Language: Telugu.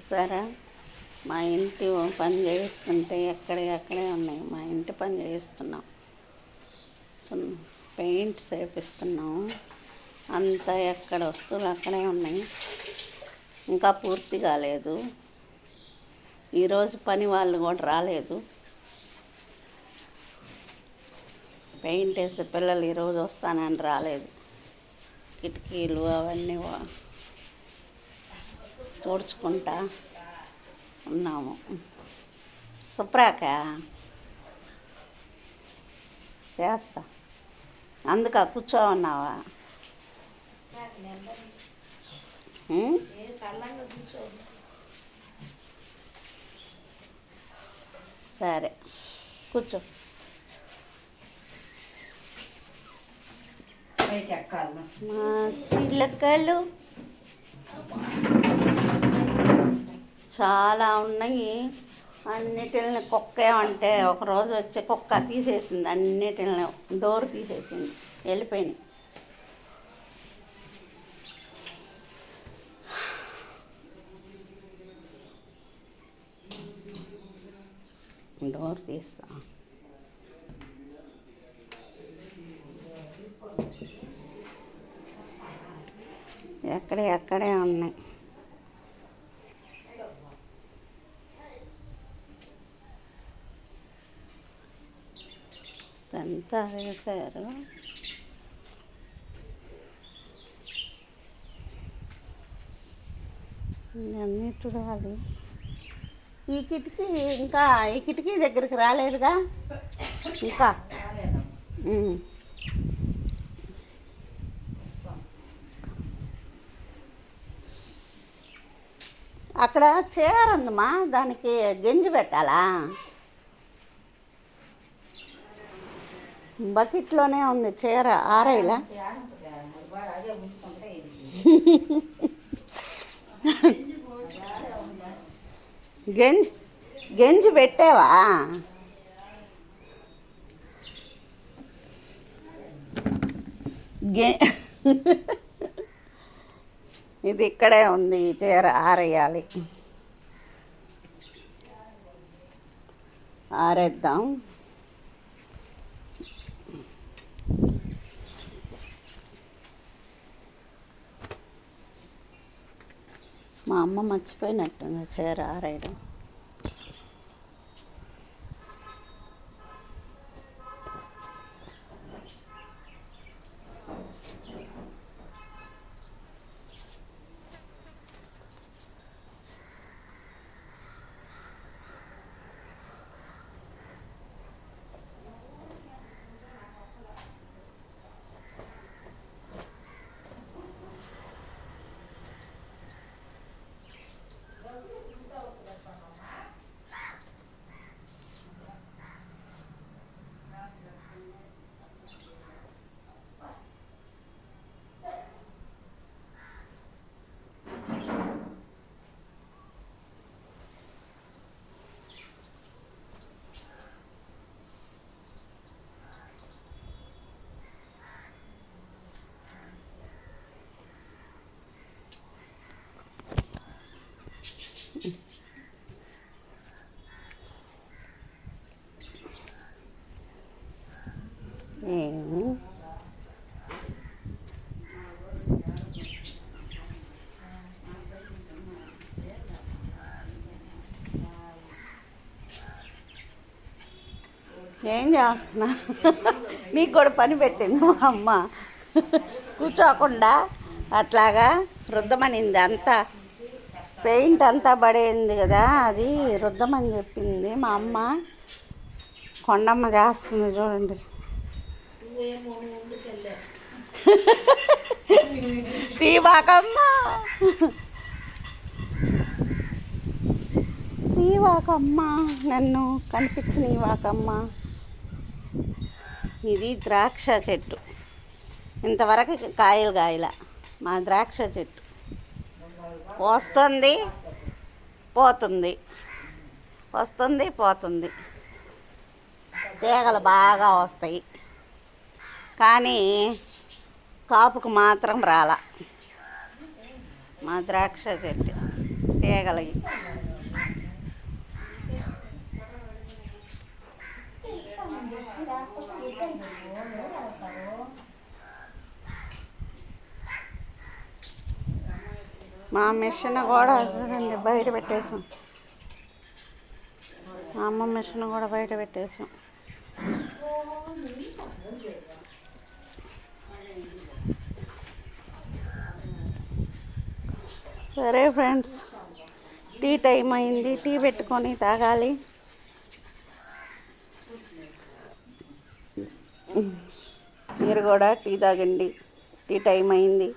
చూసారా? మా ఇంటి పని చేయిస్తుంటే ఎక్కడే ఎక్కడే ఉన్నాయి. మా ఇంటి పని చేయిస్తున్నాం. సున్- పెయింట్ చేపిస్తున్నాం అంతా ఎక్కడ వస్తువులు అక్కడే ఉన్నాయి. ఇంకా పూర్తి కాలేదు. ఈరోజు పని వాళ్ళు కూడా రాలేదు. పెయింట్ వేసే పిల్లలు ఈరోజు వస్తానని రాలేదు. కిటికీలు అవన్నీ తుడుచుకుంటా ఉన్నాము. సుప్రాక చేస్తా. అందుక కూర్చో ఉన్నావా? సరే కూర్చో. చిలకలు చాలా ఉన్నాయి. అన్నిటిని కుక్క ఏమంటే ఒకరోజు వచ్చి కుక్క తీసేసింది. అన్నిటిని డోర్ తీసేసింది. వెళ్ళిపోయినాయి డోర్ తీస్తా. ఎక్కడే ఎక్కడే ఉన్నాయి. ఇదంతా వేశారు. అన్నీ చూడాలి. ఈ కిటికీ ఇంకా ఈ కిటికీ దగ్గరికి రాలేదుగా? ఇంకా? అక్కడ చీర ఉందమ్మా దానికి గెంజి పెట్టాలా? బకెట్లోనే ఉంది. చీర ఆరేలా? గంజ్ గంజి గెంజి గెంజి పెట్టావా? గె ఇది ఇక్కడే ఉంది ఈ చీర ఆరేయాలి. ఆరేద్దాం. మా అమ్మ మర్చిపోయినట్టుంది చీర ఆరేయడం. ఏం చేస్తున్నా? మీకు కూడా పని పెట్టింది మా అమ్మ. కూర్చోకుండా అట్లాగా రుద్దమనింది అంతా. పెయింట్ అంతా పడేయింది కదా అది రుద్దమని చెప్పింది మా అమ్మ. కొండమ్మ చేస్తుంది చూడండి. తీవాకమ్మ. తీవాకమ్మ నన్ను కనిపించనివాకమ్మా ఇది ద్రాక్ష చెట్టు. ఇంతవరకు కాయలు కాయల. మా ద్రాక్ష చెట్టు. వస్తుంది పోతుంది. వస్తుంది పోతుంది. తీగలు బాగా వస్తాయి. కానీ కాపుకు మాత్రం రాల. మా ద్రాక్ష చెట్టు తీయగలిగి మా మిషన్ కూడా చూడండి బయట పెట్టేసాం. మా అమ్మ మిషన్ కూడా బయట పెట్టేసాం. సరే ఫ్రెండ్స్ టీ టైం అయింది టీ పెట్టుకొని తాగాలి. మీరు కూడా టీ తాగండి టీ టైం అయింది.